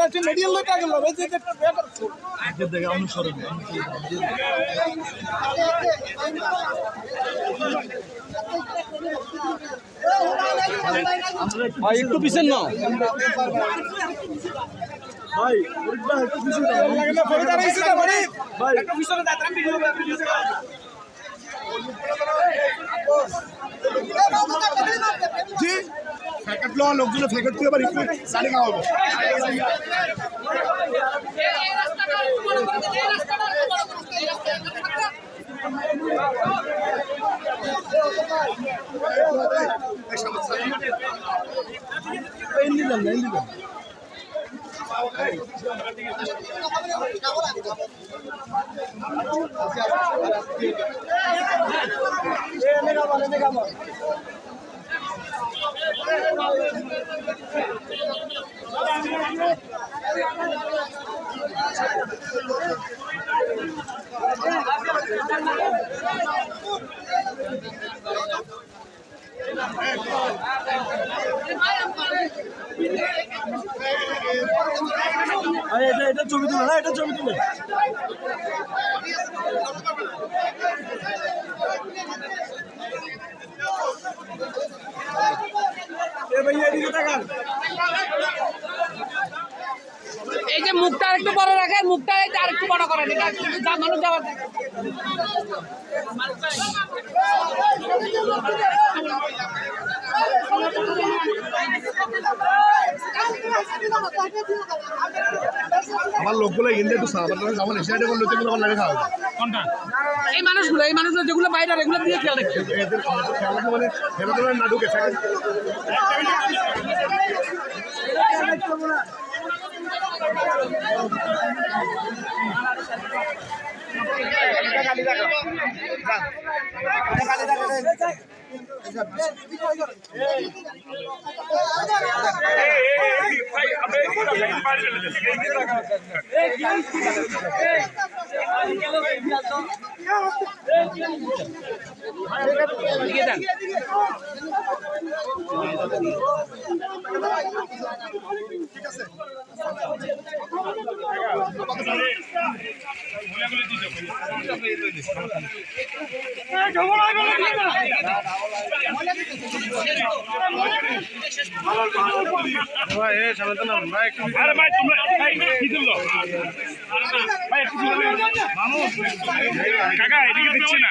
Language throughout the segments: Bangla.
একটু মিডিয়াল লইটা গেল এই যে একটা দেখে অনুসরণ ভাই একটু পিছন নাও ভাই একটু পিছনে যাও। লাগে না ফরিদ আর ইসিটা ভাই একটু পিছনে দাঁড়া আমি ভিডিও ভিডিও জি ফ্যাকেট লো লোকগুলো ফ্যাকেট তুই আবার একটু সাড়ে খাওয়াবো না এন্ডি দেন আরে এটা এটা ছবি তুলে না এটা ছবি তুলে এ ভাই এদিকে তাকান এই যে মুখটা একটু বড় রাখে মুখটা এই যে আরেকটু বড় করেন, এটা মানুষ যাওয়া যায়। আমার লোকগুলো ইন্ডিয়া একটু আমার এশিয়াটে বলল যেগুলো আমার লাগে খাওয়া এই মানুষগুলো এই মানুষগুলো যেগুলো বাইরে এগুলো দিয়ে খেয়াল হবে। এদের মানে না ঢুকে ¡Gracias! আরে ভাই ভাই একটু কাকা এদিকে দিচ্ছে না।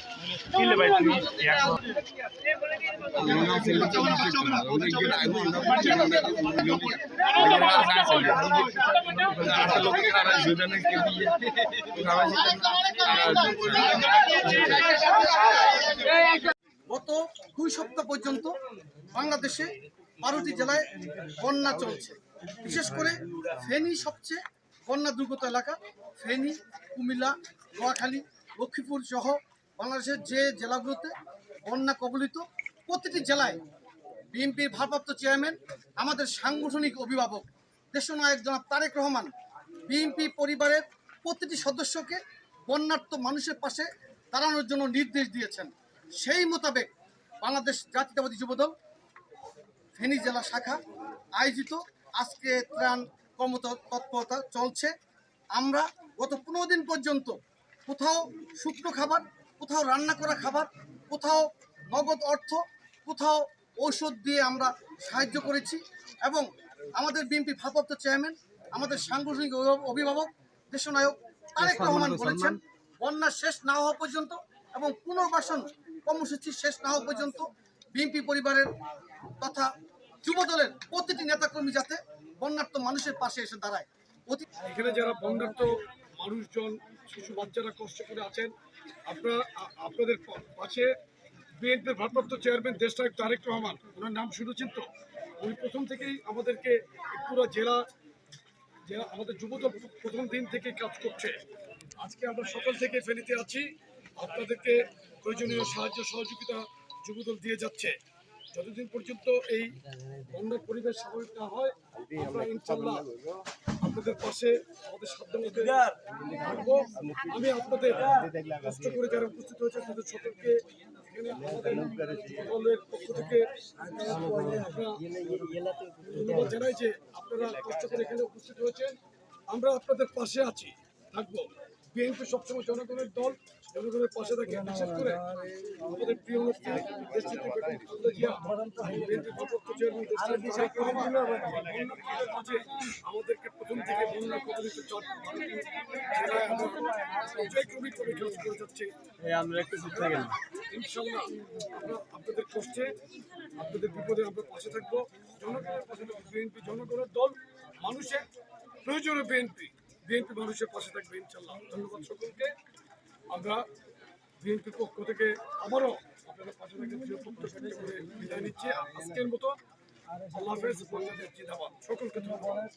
গত দুই সপ্তাহ পর্যন্ত বাংলাদেশে বারোটি জেলায় বন্যা চলছে। বিশেষ করে ফেনী সবচেয়ে বন্যা দুর্গত এলাকা, ফেনী, কুমিল্লা, নোয়াখালী, লক্ষ্মীপুর সহ বাংলাদেশের যে জেলাগুলোতে বন্যা কবলিত প্রতিটি জেলায় বিএনপির ভারপ্রাপ্ত চেয়ারম্যান, আমাদের সাংগঠনিক অভিভাবক দেশ দেশনায়ক জনাব তারেক রহমান, বিএনপি পরিবারের প্রতিটি সদস্যকে বন্যার্থ মানুষের পাশে দাঁড়ানোর জন্য নির্দেশ দিয়েছেন। সেই মোতাবেক বাংলাদেশ জাতীয়তাবাদী যুবদল, ফেনী জেলা শাখা আয়োজিত আজকে ত্রাণ কর্মতৎপরতা চলছে। আমরা গত পনেরো দিন পর্যন্ত কোথাও শুকনো খাবার কোথাও রান্না করা খাবার কোথাও নগদ অর্থ কোথাও ঔষধ দিয়ে আমরা সাহায্য করেছি এবং আমাদের বিএনপি ভারপ্রাপ্ত চেয়ারম্যান আমাদের সাংগঠনিক অভিভাবক- দেশনায়ক তারেক রহমান বলেছেন বন্যা শেষ না হওয়া পর্যন্ত এবং পুনর্বাসন কর্মসূচি শেষ না হওয়া পর্যন্ত বিএনপি পরিবারের তথা যুবদলের প্রতিটি নেতাকর্মী যাতে বন্যার্থ মানুষের পাশে এসে দাঁড়ায়। এখানে যারা বন্যার্থ মানুষজন, শিশু বাচ্চারা কষ্ট করে আছেন। আপনারা আপনাদের পাশে বিএনপির ভারপ্রাপ্ত চেয়ারম্যান দেশনায়ক তারেক রহমান, ওনার নাম শুনেছেন তো? উনি প্রথম থেকেই আমাদেরকে পুরো জেলা জেলা, আমাদের যুবদল প্রথম দিন থেকে কাজ করছে। আজকে আমরা সকাল থেকে ফেলিতে আছি। আপনাদেরকে প্রয়োজনীয় সাহায্য, সহযোগিতা যুবদল দিয়ে যাচ্ছে। যতদিন পর্যন্ত এই বন্যার পরিবেশ স্বাভাবিক না হয়, আমরা ইনশাল্লাহ আপনাদের পাশে, আমাদের মতো থাকব। আমি আপনাদের কষ্ট করে যারা উপস্থিত হয়েছে, তাদের সকলকে পক্ষ থেকে ধন্যবাদ জানাই যে আপনারা করে এখানে উপস্থিত হয়েছেন। আমরা আপনাদের পাশে আছি, থাকব। বিএনপি সবসময় জনগণের দল। জনগণের পাশে থাকে। বিশেষ করে আমাদের প্রিয় নেত্রী আমাদেরকে প্রথম থেকে বন্যা কবলিত চার জেলায় আমরা কাজ করে যাচ্ছে। আমরা একটু ইনশাল্লাহ আমরা আপনাদের কষ্টে আপনাদের বিপদে আমরা পাশে থাকব। জনগণের পাশে থাকব। বিএনপি জনগণের দল মানুষের প্রয়োজনে বিএনপি বিএনপি মানুষের পাশে থাকবে ইনশাল্লাহ ধন্যবাদ সকলকে। আমরা বিএনপির পক্ষ থেকে আবারও আপনাদের পাশে করে বিদায় নিচ্ছি। আজকের মতো আল্লাহ হাফেজ। বাংলাদেশ জিন্দাবাদ সকলকে ধন্যবাদ।